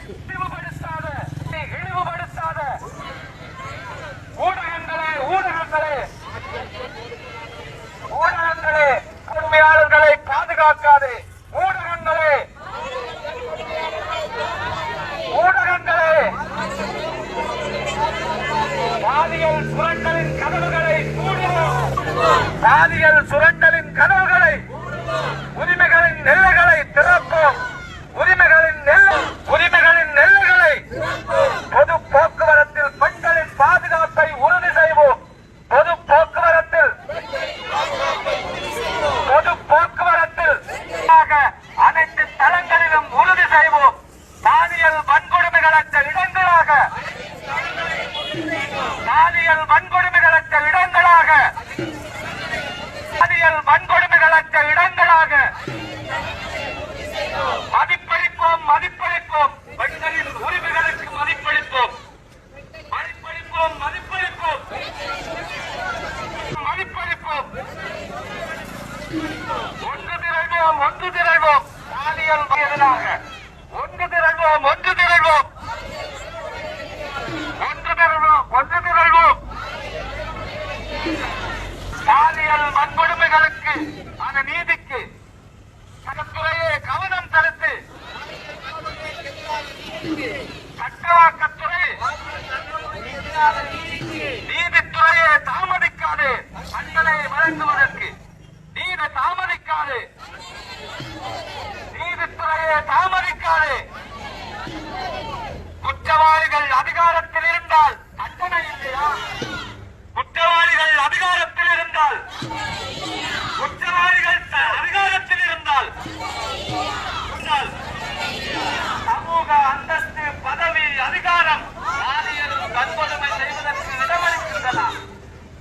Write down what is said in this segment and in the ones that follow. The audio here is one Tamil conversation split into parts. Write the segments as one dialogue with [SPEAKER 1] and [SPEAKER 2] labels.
[SPEAKER 1] இழிவுபடுத்தாத இழிவுபடுத்தாத. ஊடகங்களே ஊடகங்களே. ஊடகங்களே உண்மையாளர்களை பாதுகாக்காது. ஊடகங்களே ஒன்று திரள்வோம் ஒன்று திரள்வோம். பாலியல் எதிராக. ஒன்று திரள்வோம் ஒன்று திரள்வோம். ஒன்று திரள்வோம் ஒன்று திரள்வோம். பாலியல் வன்கொடுமைகளுக்கு அந்த நீதிக்கு சட்டத்துறையே கவனம் செலுத்து. சட்டவாக்கத்துறை நீதித்துறையே தாமதிக்காது. தண்டனை வழங்குவதற்கு நீதி தாமதிக்காது நீதித்துறையே தாமதிக்காது குற்றவாளிகள் அதிகாரத்தில் இருந்தால் தண்டனை இல்லையா? குற்றவாளிகள் அதிகாரத்தில் இருந்தால் குற்றவாளிகள் அதிகாரத்தில் இருந்தால் இருந்தால் சமூக அந்தஸ்து பதவி அதிகாரம் பாலியல் வன்கொடுமை செய்வதற்கு இடமளிக்கின்றன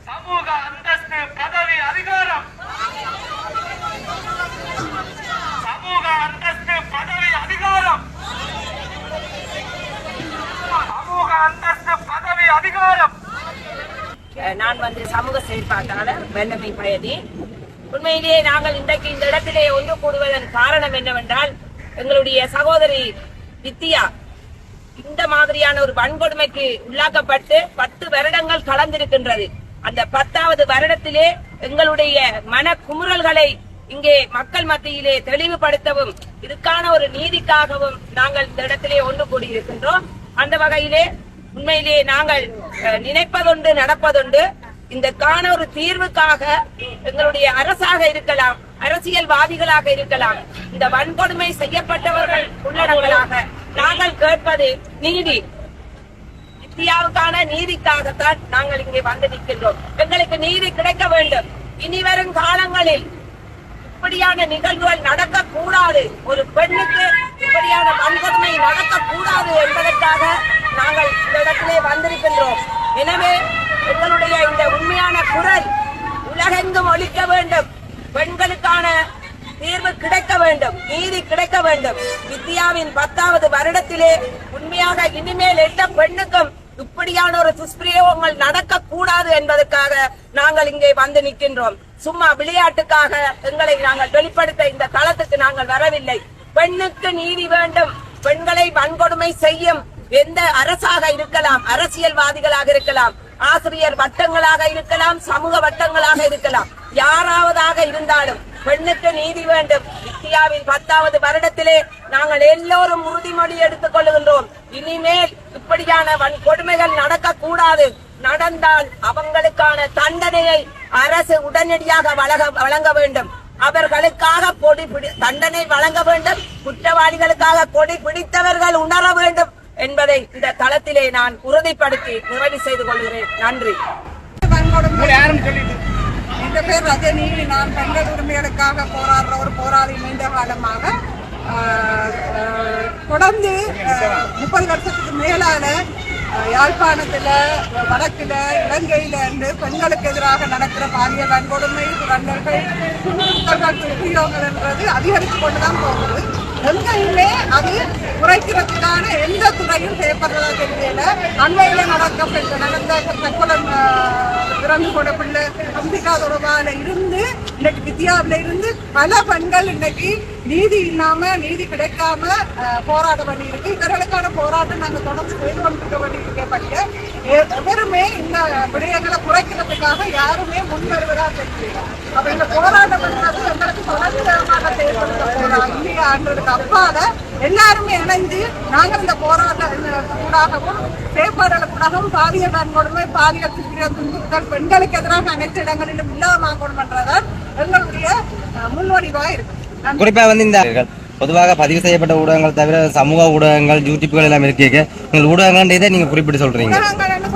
[SPEAKER 1] சமூக அந்தஸ்து பதவி அதிகாரம் சமூக அந்தஸ்து பதவி அதிகாரம் சமூக அந்தஸ்து பதவி அதிகாரம்
[SPEAKER 2] நான் வந்து சமூக செயற்பாட்டாளர் வெள்ளமை பயதி உண்மையிலேயே நாங்கள் இன்றைக்கு இந்த இடத்திலே ஒன்று கூடுவதன் காரணம் என்னவென்றால் எங்களுடைய சகோதரி வித்யா இந்த மாதிரியான ஒரு வன்கொடுமைக்கு உள்ளாக்கப்பட்டு பத்து வருடங்கள் கலந்திருக்கின்றது அந்த பத்தாவது வருடத்திலே எங்களுடைய மன குமுறல்களை இங்கே மக்கள் மத்தியிலே தெளிவுபடுத்தவும் இதுக்கான ஒரு நீதிக்காகவும் நாங்கள் இந்த இடத்திலே ஒன்று கூடியிருக்கின்றோம். அந்த வகையிலே உண்மையிலேயே நாங்கள் நினைப்பதுண்டு நினைப்பதொன்று நடப்பதொன்று இந்த காண ஒரு தீர்வுக்காக எங்களுடைய அரசாக இருக்கலாம் அரசியல்வாதிகளாக இருக்கலாம் இந்த வன்கொடுமை செய்யப்பட்டவர்கள் உள்ளடங்களாக நாங்கள் கேட்பது நீதி. இந்தியாவுக்கான நீதிக்காகத்தான் நாங்கள் இங்கே வந்து நிற்கின்றோம். எங்களுக்கு நீதி கிடைக்க வேண்டும். இனி வரும் காலங்களில் இப்படியான நிகழ்வுகள் நடக்க கூடாது ஒரு பெண்ணுக்கு இப்படியான வன்கொடுமை நடக்க கூடாது என்பதற்காக நாங்கள் இந்த இடத்திலே வந்திருக்கின்றோம். எனவே எங்களுடைய இந்த உண்மையான குரல் உலகெங்கும் ஒழிக்க வேண்டும். பெண்களுக்கான தீர்வு கிடைக்க வேண்டும். நீதி கிடைக்க வேண்டும். வித்யாவின் பத்தாவது வருடத்திலே உண்மையாக இனிமேல் எந்த பெண்ணுக்கும் இப்படியான ஒரு துஷ்பிரயோகங்கள் நடக்க கூடாது என்பதற்காக நாங்கள் இங்கே வந்து நிற்கின்றோம். சும்மா விளையாட்டுக்காக எங்களை நாங்கள் வெளிப்படுத்த இந்த களத்துக்கு நாங்கள் வரவில்லை. பெண்ணுக்கு நீதி வேண்டும். பெண்களை வன்கொடுமை செய்யும் எந்த அரசாக இருக்கலாம் அரசியல்வாதிகளாக இருக்கலாம் ஆசிரியர் வட்டங்களாக இருக்கலாம் சமூக வட்டங்களாக இருக்கலாம் யாராவதாக இருந்தாலும் பெண்ணுக்கு நீதி வேண்டும். இந்தியாவின் பத்தாவது வருடத்திலே நாங்கள் எல்லோரும் உறுதிமொழி எடுத்துக் கொள்கின்றோம். இனிமேல் இப்படியான வன்கொடுமைகள் நடக்க கூடாது நடந்தால் அவங்களுக்கான தண்டனையை அரசு உடனடியாக வழங்க வழங்க வேண்டும். அவர்களுக்காக கொடி பிடி தண்டனை வழங்க வேண்டும். குற்றவாளிகளுக்காக கொடி பிடித்தவர்கள் உணர வேண்டும். என்பதை இந்த தளத்திலே நான் உறுதிப்படுத்தி நிறைவு செய்து கொள்கிறேன். நன்றி.
[SPEAKER 3] இந்த பேர் ரஜினி நான் பெண்கள் உரிமைகளுக்காக போராடுற ஒரு போராளி நீண்ட காலமாக தொடர்ந்து முப்பது வருஷத்துக்கு மேலான யாழ்ப்பாணத்தில் யாழ்ப்பாணத்துல வடக்குல இலங்கையில இருந்து பெண்களுக்கு எதிராக நடக்கிற பாலியல் வன்கொடுமை வண்டர்கள் துன்புறுத்தல்கள் உபயோகம் என்பது அதிகரித்து கொண்டுதான் போகிறது எங்கேயுமே அது குறைக்கிறதுக்கான எந்த துறையும் செய்யப்படுறதா தெரியல. அண்மையில் நடக்கப்பட்ட நடந்த தற்கொலை பிறந்து கொண்ட பிள்ளை அம்பிகா தொடர்பான இருந்து இந்தியாவில இருந்து பல பெண்கள் இன்னைக்கு நீதி இல்லாம நீதி கிடைக்காம போராட வேண்டி இருக்கு இவர்களுக்கான போராட்டம் நாங்க தொடர்ந்து செய்து கொண்டிருக்க வேண்டியிருக்கப்படிய எவருமே இந்த விடயங்களை குறைக்கிறதுக்காக யாருமே முன் வருவதா தெரியல. அப்ப இந்த போராட்டம் என்பது எங்களுக்கு தொடர்ச்சிகரமாக செயல்படுத்த போறோம் இல்லையான்றதுக்கு அப்பால எல்லாருமே இணைந்து நாங்கள் இந்த போராட்ட கூடாகவும் செயற்பாடுகள் கூடாகவும் பாலியல் வன்கொடுமை பாலியல் துஷ்பிர துன்புறுத்தல் பெண்களுக்கு எதிராக அனைத்து இடங்களிலும் இல்லாமக்கணும் என்றதான் எங்களுடைய அஹ், முன்வடிவாக இருக்கு நன்றி.
[SPEAKER 4] குறிப்பா வந்து இந்த பொதுவாக பதிவு செய்யப்பட்ட ஊடகங்கள் தவிர சமூக ஊடகங்கள் யூடியூப்கள் எல்லாம் இருக்கீங்க நீங்கள் ஊடகங்கன்றதை நீங்க குறிப்பிட்டு சொல்றீங்க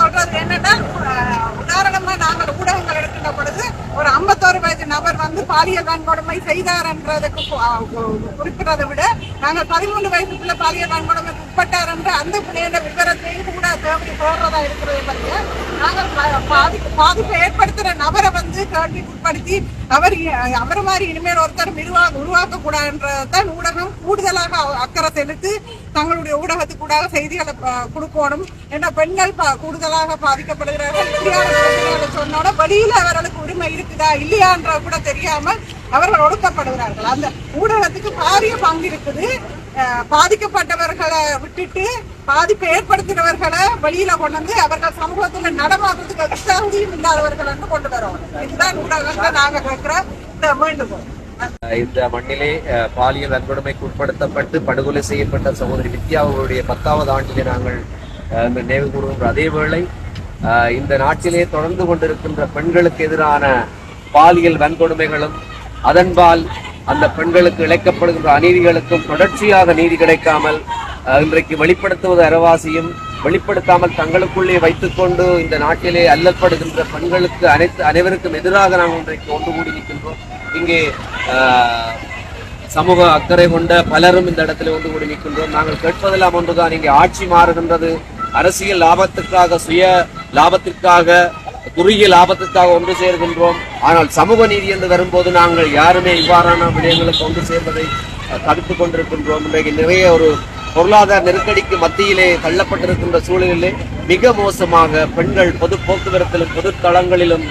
[SPEAKER 3] சொல்றது என்னன்னா உதாரணமா நாங்கள் ஊடகங்கள் எடுக்கின்ற பொழுது ஒரு ஐம்பத்தோரு வயது நபர் வந்து பாலியல் வன்கொடுமை செய்தார்ன்றதுக்கு கு- அஹ் கு- குறிப்பிட்டதை விட நாங்கள் பதிமூணு வயசுக்குள்ள பாலியல் வன்கொடுமைக்கு உட்பட்டார் அந்த பிள்ளையோட விவரத்தையும் கூட தேவை போடுறதா இருக்கிறது பற்றிய நாங்கள் பாதிப்பு பாதிப்பை ஏற்படுத்துற நபரை வந்து கேள்விக்கு உட்படுத்தி அவர் அவர் மாதிரி இனிமேல் ஒருத்தர் உருவாக்க உருவாக்க கூடாதுன்றதான் ஊடகம் கூடுதலாக அக்கறை செலுத்தி தங்களுடைய ஊடகத்துக்கூடாக செய்திகளை கொடுக்கணும். ஏன்னா பெண்கள் கூடுதலாக பாதிக்கப்படுகிறார்கள். இப்படியான சொன்னோட வெளியில அவர்களுக்கு உரிமை இருக்குதா இல்லையான்ற கூட தெரியாமல் அவர்கள் ஒடுக்கப்படுகிறார்கள். அந்த ஊடகத்துக்கு பாரிய பங்கு இருக்குது. பாதிக்கப்பட்டவர்களை விட்டுட்டு பாதிப்பை ஏற்படுத்தினவர்களை வெளியில கொண்டு வந்து அவர்கள் சமூகத்துல நடமாடுறதுக்கு தகுதியும் இல்லாதவர்கள் கொண்டு வரோம். இதுதான் ஊடகங்கள் நாங்க கேட்கிற இந்த வேண்டுகோள்.
[SPEAKER 5] இந்த மண்ணிலே பாலியல் வன்கொடுமைக்கு உட்படுத்தப்பட்டு படுகொலை செய்யப்பட்ட சகோதரி வித்யா அவர்களுடைய பத்தாவது ஆண்டிலே நாங்கள் அஹ், இந்த நினைவு கூறுகின்ற அதே வேளை அஹ், இந்த நாட்டிலே தொடர்ந்து கொண்டிருக்கின்ற பெண்களுக்கு எதிரான பாலியல் வன்கொடுமைகளும் அதன்பால் அந்த பெண்களுக்கு இழைக்கப்படுகின்ற அநீதிகளுக்கும் தொடர்ச்சியாக நீதி கிடைக்காமல் இன்றைக்கு வெளிப்படுத்துவது அரவாசியும் வெளிப்படுத்தாமல் தங்களுக்குள்ளே வைத்துக்கொண்டு இந்த நாட்டிலே அல்லப்படுகின்ற பெண்களுக்கு அனைத்து அனைவருக்கும் எதிராக நாங்கள் இன்றைக்கு ஒன்று கூடி நிற்கின்றோம். இங்கே சமூக அக்கறை கொண்ட பலரும் இந்த இடத்துல ஒன்று கூடி நிற்கின்றோம். நாங்கள் கேட்பதெல்லாம் ஒன்றுதான். இங்கே ஆட்சி மாறுகின்றது. அரசியல் லாபத்திற்காக சுய லாபத்திற்காக குறுகிய லாபத்திற்காக ஒன்று சேர்கின்றோம். ஆனால் சமூக நீதி என்று வரும்போது நாங்கள் யாருமே இவ்வாறான விடயங்களுக்கு ஒன்று சேர்வதை தடுத்து கொண்டிருக்கின்றோம். இன்றைக்கு நிறைய ஒரு பொருளாதார நெருக்கடிக்கு மத்தியிலே தள்ளப்பட்டிருக்கின்ற சூழலிலே மிக மோசமாக பெண்கள் பொது போக்குவரத்திலும் பொது தளங்களிலும்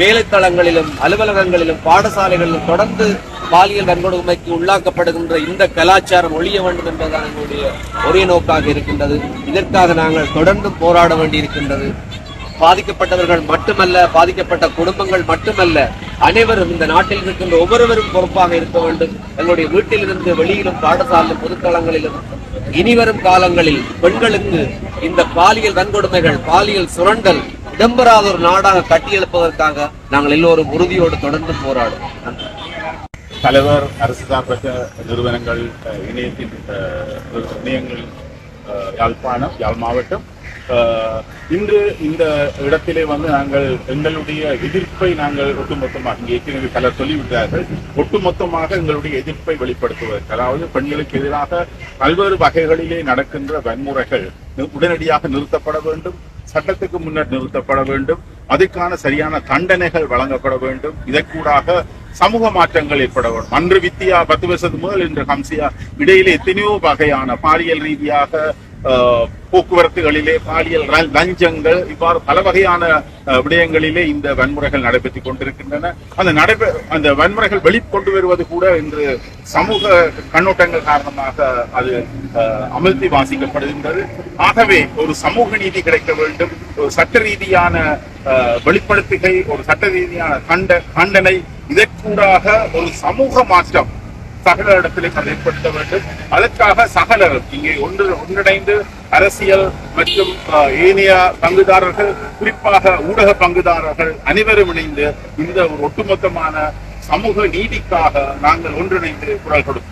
[SPEAKER 5] வேலைத்தளங்களிலும் அலுவலகங்களிலும் பாடசாலைகளிலும் தொடர்ந்து பாலியல் வன்கொடுமைக்கு உள்ளாக்கப்படுகின்ற இந்த கலாச்சாரம் ஒழிய வேண்டும் என்பதுதான் எங்களுடைய ஒரே நோக்காக இருக்கின்றது. இதற்காக நாங்கள் தொடர்ந்து போராட வேண்டியிருக்கின்றது. பாதிக்கப்பட்டவர்கள் மட்டுமல்ல பாதிக்கப்பட்ட குடும்பங்கள் மட்டுமல்ல அனைவரும் இந்த நாட்டில் இருக்கின்ற ஒவ்வொருவரும் பொறுப்பாக இருக்க வேண்டும். எங்களுடைய வீட்டிலிருந்து வெளியிலும் பாடசாலையிலும் பொதுத்தளங்களிலும் இனிவரும் காலங்களில் பெண்களுக்கு இந்த பாலியல் வன்கொடுமைகள் பாலியல் சுரண்டல் இடம்பெறாத ஒரு நாடாக கட்டியெழுப்பதற்காக நாங்கள் எல்லோரும் உறுதியோடு தொடர்ந்து போராடுவோம்.
[SPEAKER 6] தலைவர் அரசு சார்பற்ற நிறுவனங்கள் இணையத்தின் இணையங்கள் யாழ்ப்பாணம் யாழ் மாவட்டம் இன்று இந்த இடத்திலே வந்து நாங்கள் எங்களுடைய எதிர்ப்பை நாங்கள் ஒட்டுமொத்தமாக இங்கே ஏற்கனவே பலர் சொல்லிவிட்டார்கள் ஒட்டுமொத்தமாக எங்களுடைய எதிர்ப்பை வெளிப்படுத்துவதற்கு. அதாவது பெண்களுக்கு எதிராக பல்வேறு வகைகளிலே நடக்கின்ற வன்முறைகள் உடனடியாக நிறுத்தப்பட வேண்டும் சட்டத்துக்கு முன்னர் நிறுத்தப்பட வேண்டும் அதுக்கான சரியான தண்டனைகள் வழங்கப்பட வேண்டும் இதற்கூடாக சமூக மாற்றங்கள் ஏற்பட வேண்டும். அன்று வித்தியா பத்து வருஷத்துக்கு முதல் இன்று ஹம்சியா இடையிலே எத்தனையோ வகையான பாலியல் ரீதியாக போக்குவரத்துகளிலே பாலியல் லஞ்சங்கள் இவ்வாறு பல வகையான விடயங்களிலே இந்த வன்முறைகள் நடைபெற்றுக் கொண்டிருக்கின்றன. அந்த நடைபெ அந்த வன்முறைகள் வெளிக்கொண்டு வருவது கூட இன்று சமூக கண்ணோட்டங்கள் காரணமாக அது அஹ், அமர்த்தி வாசிக்கப்படுகின்றது. ஆகவே ஒரு சமூக நீதி கிடைக்க வேண்டும். ஒரு சட்ட ரீதியான வெளிப்படுத்துகை ஒரு சட்ட ரீதியான கண்ட கண்டனை இதற்கூடாக ஒரு சமூக மாற்றம் சகல இடத்திலே அதை ஏற்படுத்த வேண்டும் அதற்காக சகலரும் இங்கே ஒன்று ஒன்றிணைந்து அரசியல் மற்றும் ஏனைய பங்குதாரர்கள் குறிப்பாக ஊடக பங்குதாரர்கள் அனைவரும் இணைந்து இந்த ஒரு ஒட்டுமொத்தமான சமூக நீதிக்காக நாங்கள் ஒன்றிணைந்து குரல் கொடுப்போம்.